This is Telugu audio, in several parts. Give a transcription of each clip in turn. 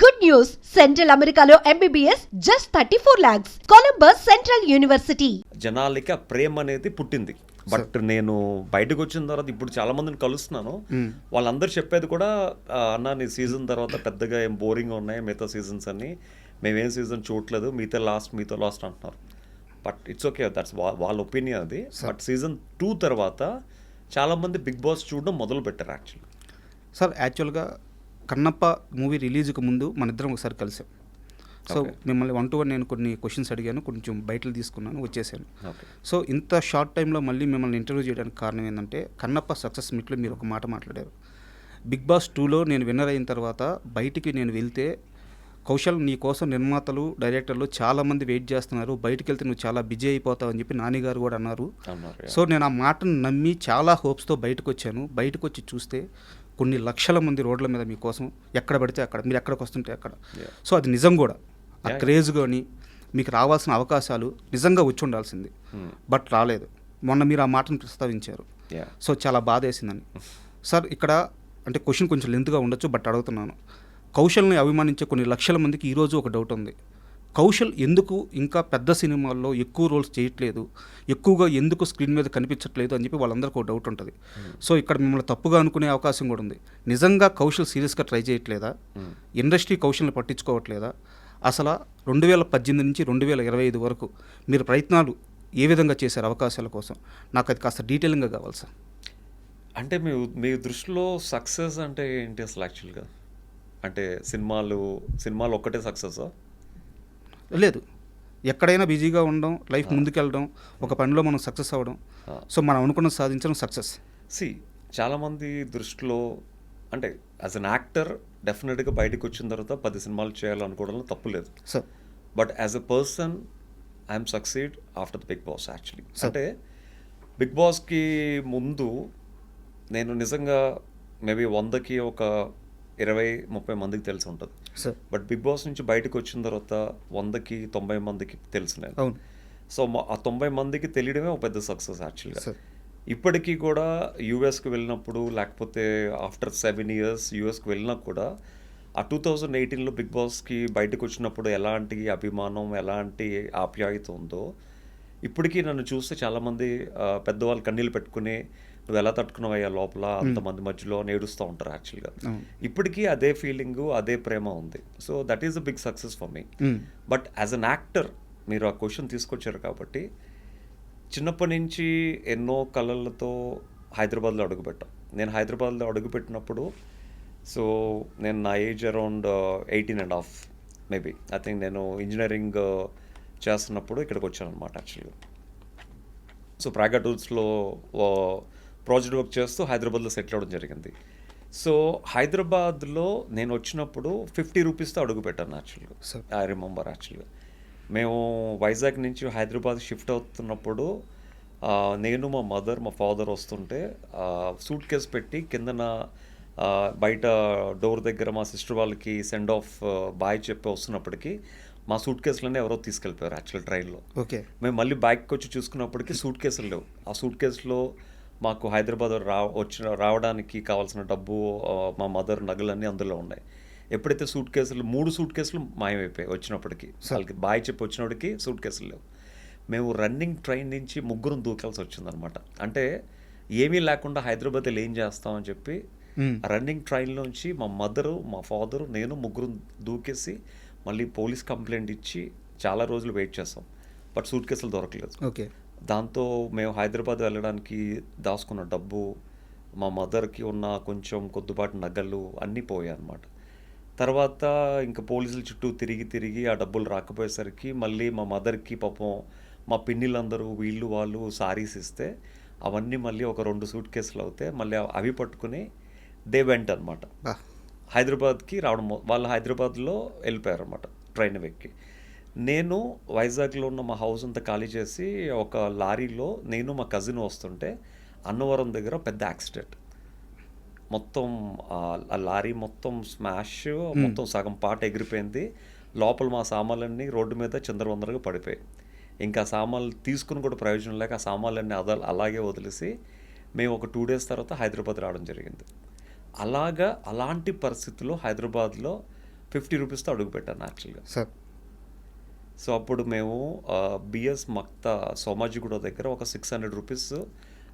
Good news! Central Americano MBBS just 34 lakhs. Columbus Central University. జనాలకి ఆ ప్రేమ అనేది పుట్టింది. బట్ నేను బయటకు వచ్చిన తర్వాత ఇప్పుడు చాలా మందిని కలుస్తున్నాను. వాళ్ళందరూ చెప్పేది కూడా "ఆ, అన్న నీ సీజన్ తర్వాత పెద్దగా ఏం బోరింగ్ ఉన్నాయి మిగతా సీజన్స్ అన్ని. మేమేం సీజన్ చూడట్లేదు మీతో లాస్ట్ మీతో లాస్ట్ అంటున్నారు. బట్ ఇట్స్ ఓకే దట్స్ వాళ్ళ ఒపీనియన్ అది. బట్ సీజన్ టూ తర్వాత చాలా మంది బిగ్ బాస్ చూడడం మొదలు పెట్టారు యాక్చువల్లీ సార్ యాక్చువల్గా కన్నప్ప మూవీ రిలీజ్కి ముందు మన ఇద్దరం ఒకసారి కలిసాం. సో. మిమ్మల్ని వన్ టు వన్ నేను కొన్ని క్వశ్చన్స్ అడిగాను కొంచెం బయటలు తీసుకున్నాను వచ్చేసాను. సో ఇంత షార్ట్ టైంలో మళ్ళీ మిమ్మల్ని ఇంటర్వ్యూ చేయడానికి కారణం ఏంటంటే కన్నప్ప సక్సెస్ మీట్లో మీరు ఒక మాట మాట్లాడారు. బిగ్ బాస్ టూలో నేను విన్నర్ అయిన తర్వాత బయటికి నేను వెళ్తే కౌశల్ నీ కోసం నిర్మాతలు డైరెక్టర్లు చాలామంది వెయిట్ చేస్తున్నారు. బయటికి వెళ్తే నువ్వు చాలా బిజీ అయిపోతావు అని చెప్పి నాని గారు కూడా అన్నారు. అన్నారు సో నేను ఆ మాటను నమ్మి చాలా హోప్స్తో బయటకు వచ్చాను బయటకు వచ్చి చూస్తే కొన్ని లక్షల మంది రోడ్ల మీద మీకోసం ఎక్కడ పడితే అక్కడ మీరు ఎక్కడికి వస్తుంటే అక్కడ. సో అది నిజం కూడా. ఆ. క్రేజ్ కానీ మీకు రావాల్సిన అవకాశాలు నిజంగా వచ్చి ఉండాల్సింది. Hmm. బట్ రాలేదు. మొన్న మీరు ఆ మాటను ప్రస్తావించారు. సో చాలా బాధ వేసిందని సార్ ఇక్కడ అంటే క్వశ్చన్ కొంచెం లెంత్గా ఉండొచ్చు బట్ అడుగుతున్నాను. కౌశల్ని అభిమానించే కొన్ని లక్షల మందికి ఈరోజు ఒక డౌట్ ఉంది. కౌశల్ ఎందుకు ఇంకా పెద్ద సినిమాల్లో ఎక్కువ రోల్స్ చేయట్లేదు ఎక్కువగా ఎందుకు స్క్రీన్ మీద కనిపించట్లేదు అని చెప్పి వాళ్ళందరికీ ఒక డౌట్ ఉంటుంది. సో ఇక్కడ మిమ్మల్ని తప్పుగా అనుకునే అవకాశం కూడా ఉంది. నిజంగా కౌశల్ సీరియస్గా ట్రై చేయట్లేదా? Hmm. ఇండస్ట్రీ కౌశల్ని పట్టించుకోవట్లేదా? అసలు రెండు వేల పద్దెనిమిది నుంచి రెండు వేల ఇరవై ఐదు వరకు మీరు ప్రయత్నాలు ఏ విధంగా చేశారు అవకాశాల కోసం? నాకు అది కాస్త డీటెయిలింగ్గా కావాలి సార్. అంటే మీ మీ దృష్టిలో సక్సెస్ అంటే ఏంటి అసలు యాక్చువల్గా? అంటే సినిమాలు సినిమాలు ఒక్కటే సక్సెస్? లేదు. ఎక్కడైనా బిజీగా ఉండడం లైఫ్ ముందుకెళ్ళడం ఒక పనిలో మనం సక్సెస్ అవ్వడం. సో మనం అనుకున్న సాధించడం సక్సెస్. సి చాలామంది దృష్టిలో అంటే యాజ్ అన్ యాక్టర్ డెఫినెట్గా బయటకు వచ్చిన తర్వాత పది సినిమాలు చేయాలనుకోవడంలో తప్పు లేదు. Sir. But as a person I'm succeed after the big boss actually. అంటే బిగ్ బాస్కి ముందు నేను నిజంగా మేబీ వందకి ఒక ఇరవై ముప్పై మందికి తెలిసి ఉంటుంది. బట్ బిగ్ బాస్ నుంచి బయటకు వచ్చిన తర్వాత వందకి తొంభై మందికి తెలుసు నేను. అవును. సో ఆ తొంభై మందికి తెలియడమే ఒక పెద్ద సక్సెస్ యాక్చువల్గా ఇప్పటికీ కూడా యూఎస్కి వెళ్ళినప్పుడు లేకపోతే ఆఫ్టర్ సెవెన్ ఇయర్స్ యూఎస్కి వెళ్ళినా కూడా ఆ టూ థౌజండ్ ఎయిటీన్లో బిగ్ బాస్కి బయటకు వచ్చినప్పుడు ఎలాంటి అభిమానం ఎలాంటి ఆప్యాయత ఉందో ఇప్పటికీ నన్ను చూస్తే చాలామంది పెద్దవాళ్ళు కన్నీళ్ళు పెట్టుకుని నువ్వు ఎలా తట్టుకున్నావయ్యా లోపల? అంతమంది మధ్యలో నేడుస్తూ ఉంటారు యాక్చువల్గా. ఇప్పటికీ అదే ఫీలింగు అదే ప్రేమ ఉంది. So that is a big success for me. But as an actor మీరు ఆ క్వశ్చన్ తీసుకొచ్చారు కాబట్టి చిన్నప్పటి నుంచి ఎన్నో కళలతో హైదరాబాద్లో అడుగుపెట్టాం. నేను హైదరాబాద్లో అడుగుపెట్టినప్పుడు సో నేను నా age around eighteen and half maybe I think నేను ఇంజనీరింగ్ చేస్తున్నప్పుడు ఇక్కడికి వచ్చాను అనమాట యాక్చువల్గా సో ప్రాగా టూల్స్లో ప్రాజెక్ట్ వర్క్ చేస్తూ హైదరాబాద్లో సెటిల్ అవ్వడం జరిగింది. సో హైదరాబాద్లో నేను వచ్చినప్పుడు ఫిఫ్టీ రూపీస్తో అడుగు పెట్టాను యాక్చువల్గా. ఐ రిమెంబర్ యాక్చువల్గా మేము వైజాగ్ నుంచి హైదరాబాద్ షిఫ్ట్ అవుతున్నప్పుడు నేను మా మదర్ మా ఫాదర్ వస్తుంటే సూట్ కేస్ పెట్టి కిందన బయట డోర్ దగ్గర మా సిస్టర్ వాళ్ళకి సెండ్ ఆఫ్ బాయ్ చెప్పి వస్తున్నప్పటికీ మా సూట్ కేసులన్నీ ఎవరో తీసుకెళ్ళిపోయారు యాక్చువల్ ట్రైన్లో ఓకే. మేము మళ్ళీ బ్యాగ్కి వచ్చి చూసుకున్నప్పటికీ సూట్ కేసులు లేవు. ఆ సూట్ కేసులో మాకు హైదరాబాద్ రా వచ్చిన రావడానికి కావాల్సిన డబ్బు మా మదర్ నగలన్నీ అందులో ఉన్నాయి. ఎప్పుడైతే సూట్ కేసులు మూడు సూట్ కేసులు మాయమైపోయాయి వచ్చినప్పటికి. వాళ్ళకి బాయ్ చెప్పి వచ్చినప్పటికి సూట్ కేసులు లేవు. మేము రన్నింగ్ ట్రైన్ నుంచి ముగ్గురం దూకాల్సి వచ్చిందనమాట అంటే ఏమీ లేకుండా హైదరాబాద్ వెళ్ళి ఏం చేస్తామని చెప్పి. రన్నింగ్ ట్రైన్లోంచి మా మదరు మా ఫాదరు నేను ముగ్గురు దూకేసి మళ్ళీ పోలీస్ కంప్లైంట్ ఇచ్చి చాలా రోజులు వెయిట్ చేస్తాం. బట్ సూట్ కేసులు దొరకలేదు. ఓకే. దాంతో మేము హైదరాబాద్ వెళ్ళడానికి దాచుకున్న డబ్బు మా మదర్కి ఉన్న కొంచెం కొద్దిపాటి నగలు అన్నీ పోయాయి అన్నమాట. తర్వాత ఇంకా పోలీసుల చుట్టూ తిరిగి తిరిగి ఆ డబ్బులు రాకపోయేసరికి మళ్ళీ మా మదర్కి పాపం మా పిన్నిలందరూ వీళ్ళు వాళ్ళు సారీస్ ఇస్తే అవన్నీ మళ్ళీ ఒక రెండు సూట్ కేసులు అవుతే మళ్ళీ అవి పట్టుకుని దే వెంట అనమాట హైదరాబాద్కి రావడం వాళ్ళు హైదరాబాద్లో వెళ్ళిపోయారు అనమాట ట్రైన్ ఎక్కి. నేను వైజాగ్లో ఉన్న మా హౌస్ అంతా ఖాళీ చేసి ఒక లారీలో నేను మా కజిన్ వస్తుంటే అన్నవరం దగ్గర పెద్ద యాక్సిడెంట్. మొత్తం ఆ- లారీ మొత్తం స్మాష్ మొత్తం సగం పాట ఎగిరిపోయింది. లోపల మా సామాన్లన్నీ రోడ్డు మీద చిందరవందరగా పడిపోయాయి. ఇంకా సామాన్లు తీసుకుని కూడా ప్రయోజనం లేక ఆ సామాన్లన్నీ అద అలాగే వదిలేసి మేము ఒక టూ డేస్ తర్వాత హైదరాబాద్ రావడం జరిగింది. అలాగా అలాంటి పరిస్థితుల్లో హైదరాబాద్లో ఫిఫ్టీ రూపీస్తో అడుగు పెట్టాను యాక్చువల్గా. సార్ సో అప్పుడు మేము బిఎస్ మక్తా సోమాజిగూడ దగ్గర ఒక six hundred rupees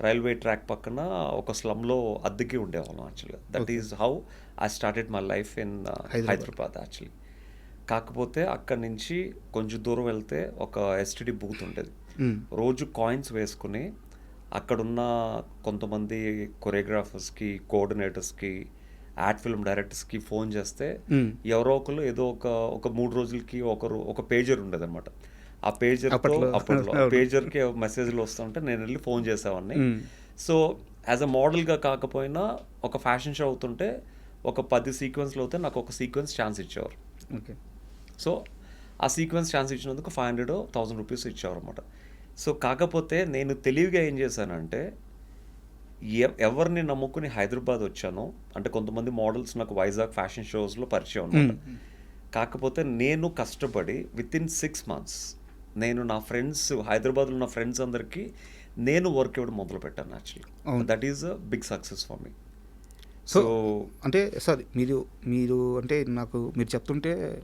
railway track పక్కన ఒక స్లమ్లో అద్దెకి ఉండేవాళ్ళం యాక్చువల్గా that is how I started my life in Hyderabad. Actually కాకపోతే అక్కడి నుంచి కొంచెం దూరం వెళ్తే ఒక ఎస్టిడి బూత్ ఉండేది. రోజు కాయిన్స్ వేసుకుని అక్కడున్న కొంతమంది కొరియోగ్రాఫర్స్కి కోఆర్డినేటర్స్కి యాడ్ ఫిల్మ్ డైరెక్టర్స్కి ఫోన్ చేస్తే. ఎవరో ఒకరు ఏదో ఒక ఒక మూడు రోజులకి ఒకరు ఒక పేజర్ ఉండేది అనమాట ఆ పేజర్ అప్పట్లో. పేజర్కి మెసేజ్లు వస్తుంటే నేను వెళ్ళి ఫోన్ చేసేవాడిని. సో యాజ్ అ మోడల్గా కాకపోయినా ఒక ఫ్యాషన్ షో అవుతుంటే ఒక పది సీక్వెన్స్లు అవుతే నాకు ఒక సీక్వెన్స్ ఛాన్స్ ఇచ్చేవారు. ఓకే. సో ఆ సీక్వెన్స్ ఛాన్స్ ఇచ్చినందుకు ఫైవ్ హండ్రెడ్ థౌసండ్ రూపీస్ ఇచ్చేవారు అనమాట సో కాకపోతే నేను తెలివిగా ఏం చేశానంటే ఎవరిని నమ్ముకుని హైదరాబాద్ వచ్చానో అంటే కొంతమంది మోడల్స్ నాకు వైజాగ్ ఫ్యాషన్ షోస్లో పరిచయం అనమాట కాకపోతే నేను కష్టపడి విత్ ఇన్ సిక్స్ మంత్స్ నేను నా ఫ్రెండ్స్ హైదరాబాద్లో ఉన్న ఫ్రెండ్స్ అందరికీ నేను వర్క్ ఇవ్వడం మొదలు పెట్టాను actually. That is a big success for me so అంటే సార్ మీరు మీరు అంటే నాకు మీరు చెప్తుంటే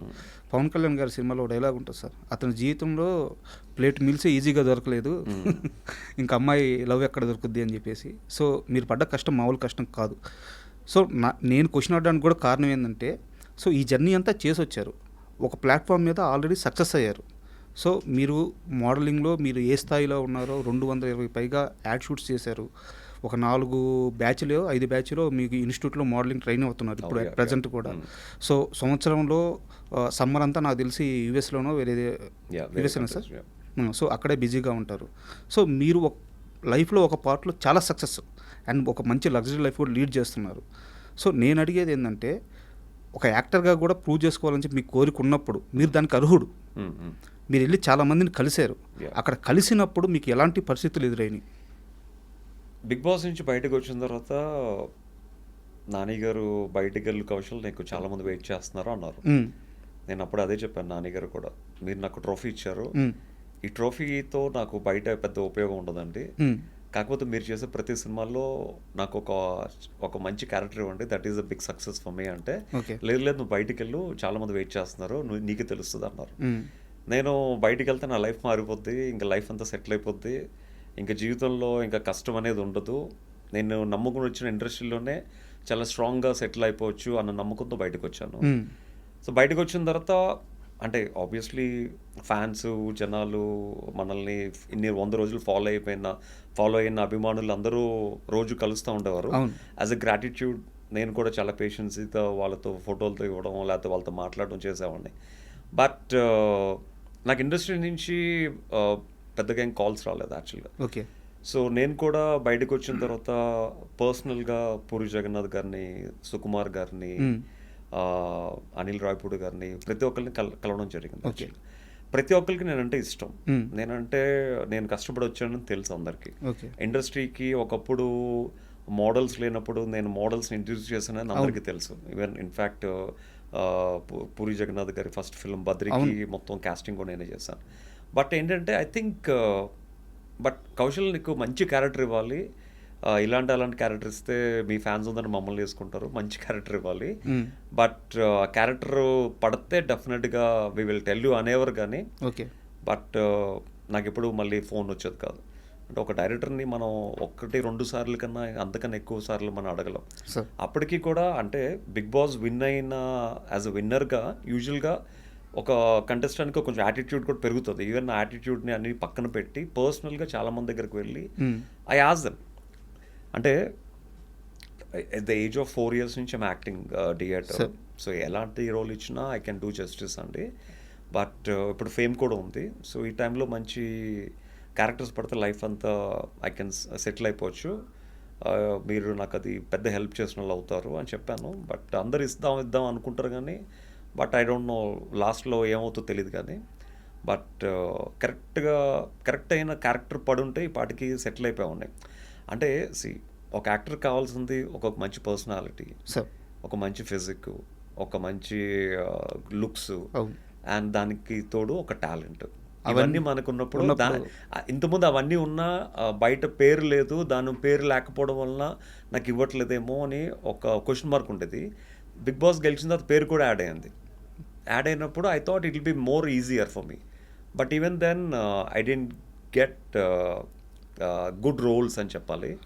పవన్ కళ్యాణ్ గారి సినిమాలో డైలాగ్ ఉంటుంది సార్. అతని జీవితంలో ప్లేట్ మీల్సే ఈజీగా దొరకలేదు. ఇంకా అమ్మాయి లవ్ ఎక్కడ దొరుకుద్ది అని చెప్పేసి. సో మీరు పడ్డ కష్టం మామూలు కష్టం కాదు. సో నా నేను క్వశ్చన్ అడడానికి కూడా కారణం ఏంటంటే సో ఈ జర్నీ అంతా చేసి వచ్చారు ఒక ప్లాట్ఫామ్ మీద ఆల్రెడీ సక్సెస్ అయ్యారు. సో మీరు మోడలింగ్లో మీరు ఏ స్థాయిలో ఉన్నారో రెండు వందల ఇరవై పైగా యాడ్ షూట్స్ చేశారు. ఒక నాలుగు బ్యాచ్లో ఐదు బ్యాచ్లో మీకు ఇన్స్టిట్యూట్లో మోడలింగ్ ట్రైన్ అవుతున్నారు ఇప్పుడు ప్రజెంట్. కూడా. సో సంవత్సరంలో సమ్మర్ అంతా నాకు తెలిసి యూఎస్లోనో వేరే యూఎస్ఏనా సార్ సో అక్కడే బిజీగా ఉంటారు సో మీరు ఒక లైఫ్లో ఒక పార్ట్లో చాలా సక్సెస్ అండ్ ఒక మంచి లగ్జరీ లైఫ్ కూడా లీడ్ చేస్తున్నారు సో నేను అడిగేది ఏంటంటే ఒక యాక్టర్గా కూడా ప్రూవ్ చేసుకోవాలని చెప్పి మీకు కోరిక ఉన్నప్పుడు మీరు దానికి అర్హుడు. మీరు వెళ్ళి చాలా మందిని కలిశారు. అక్కడ కలిసినప్పుడు మీకు ఎలాంటి పరిస్థితులు ఎదురైనాయి బిగ్ బాస్ నుంచి బయటకు వచ్చిన తర్వాత నాని గారు బయటకు వెళ్ళి కౌశల్ నీకు చాలా మంది వెయిట్ చేస్తున్నారు అన్నారు. నేను అప్పుడు అదే చెప్పాను నాని గారు కూడా. మీరు నాకు ట్రోఫీ ఇచ్చారు. ఈ ట్రోఫీతో నాకు బయట పెద్ద ఉపయోగం ఉండదండి. కాకపోతే మీరు చేసే ప్రతి సినిమాల్లో నాకు ఒక ఒక మంచి క్యారెక్టర్ ఇవ్వండి. That is a big success for me అంటే లేదు లేదు నువ్వు బయటికి వెళ్ళు చాలా మంది వెయిట్ చేస్తున్నారు. నువ్వు నీకే తెలుస్తుంది అన్నారు. నేను బయటికి వెళ్తే నా లైఫ్ మారిపోద్ది ఇంకా లైఫ్ అంతా సెటిల్ అయిపోద్ది. ఇంకా జీవితంలో ఇంకా కష్టం అనేది ఉండదు నేను నమ్ముకుని వచ్చిన ఇండస్ట్రీలోనే చాలా స్ట్రాంగ్గా సెటిల్ అయిపోవచ్చు అన్న నమ్మకంతో బయటకు వచ్చాను. సో బయటకు వచ్చిన తర్వాత అంటే ఆబ్వియస్లీ ఫ్యాన్స్ జనాలు మనల్ని ఇన్ని వంద రోజులు ఫాలో అయిపోయిన ఫాలో అయిన అభిమానులు అందరూ రోజు కలుస్తూ ఉండేవారు. యాజ్ అ గ్రాటిట్యూడ్ నేను కూడా చాలా పేషెన్సీతో వాళ్ళతో ఫోటోలతో ఇవ్వడం లేకపోతే వాళ్ళతో మాట్లాడడం చేసేవాడిని బట్ నాకు ఇండస్ట్రీ నుంచి uh, పెద్దగా ఏం కాల్స్ రాలేదు యాక్చువల్గా ఓకే. సో నేను కూడా బయటకు వచ్చిన తర్వాత పర్సనల్గా పూరి జగన్నాథ్ గారిని సుకుమార్ గారిని అనిల్ రాయపూడి గారిని ప్రతి ఒక్కరిని కల కలవడం జరిగింది. ప్రతి ఒక్కరికి నేనంటే ఇష్టం. నేనంటే నేను కష్టపడి వచ్చానని తెలుసు అందరికీ. ఇండస్ట్రీకి ఒకప్పుడు మోడల్స్ లేనప్పుడు నేను మోడల్స్ని ఇంట్రడ్యూస్ చేశానని అందరికీ తెలుసు. ఈవెన్ ఇన్ఫ్యాక్ట్ పూరి జగన్నాథ్ గారి ఫస్ట్ ఫిల్మ్ బద్రికి. మొత్తం కాస్టింగ్ కూడా నేనే చేశాను. బట్ ఏంటంటే ఐ థింక్ బట్ కౌశల్ నీకు మంచి క్యారెక్టర్ ఇవ్వాలి. ఇలాంటి అలాంటి క్యారెక్టర్ ఇస్తే మీ ఫ్యాన్స్ ఉందని మమ్మల్ని వేసుకుంటారు. మంచి క్యారెక్టర్ ఇవ్వాలి. మ్మ్. బట్ ఆ క్యారెక్టర్ పడితే డెఫినెట్గా వి విల్ టెల్ యూ అనేవారు కానీ ఓకే. బట్ నాకు ఎప్పుడు మళ్ళీ ఫోన్ వచ్చేది కాదు. అంటే ఒక డైరెక్టర్ని మనం ఒక్కటి రెండు సార్లు కన్నా అంతకన్నా ఎక్కువ సార్లు మనం అడగలం. అప్పటికి కూడా అంటే బిగ్ బాస్ విన్ అయిన యాజ్ అ విన్నర్గా యూజువల్గా ఒక కంటెస్టెంట్కి కొంచెం యాటిట్యూడ్ కూడా పెరుగుతుంది. ఈవెన్ నా యాటిట్యూడ్ని అన్ని పక్కన పెట్టి పర్సనల్గా చాలా మంది దగ్గరికి వెళ్ళి. ఐ ఆస్ దెమ్ అంటే at the age of four years నుంచి ఐమ్ యాక్టింగ్ థియేటర్. సో ఎలాంటి రోల్ ఇచ్చినా ఐ కెన్ డూ జస్టిస్ అండి. బట్ ఇప్పుడు ఫేమ్ కూడా ఉంది. సో ఈ టైంలో మంచి క్యారెక్టర్స్ పడితే లైఫ్ అంతా ఐ కెన్ సెటిల్ అయిపోవచ్చు. Uh, మీరు నాకు అది పెద్ద హెల్ప్ చేసిన వాళ్ళు అవుతారు అని చెప్పాను. బట్ అందరు ఇద్దాం ఇద్దాం అనుకుంటారు కానీ బట్ ఐ డోంట్ నో లాస్ట్లో ఏమవుతుందో తెలియదు కానీ బట్ కరెక్ట్గా కరెక్ట్ అయిన క్యారెక్టర్ పడుంటే ఈ పాటికి సెటిల్ అయిపోయి ఉన్నాయి అంటే సి ఒక యాక్టర్ కావాల్సింది ఒక మంచి పర్సనాలిటీ సార్. ఒక మంచి ఫిజిక్ ఒక మంచి లుక్స్ అండ్ దానికి తోడు ఒక టాలెంట్. అవన్నీ మనకున్నప్పుడు ఇంతకుముందు అవన్నీ ఉన్నా బయట పేరు లేదు దాని పేరు లేకపోవడం వలన నాకు ఇవ్వట్లేదేమో అని ఒక క్వశ్చన్ మార్క్ ఉండేది. బిగ్ బాస్ గెలిచిన తర్వాత పేరు కూడా యాడ్ అయింది యాడ్ అయినప్పుడు I thought it will be more easier for me but even then I didn't get good roles అని చెప్పాలి.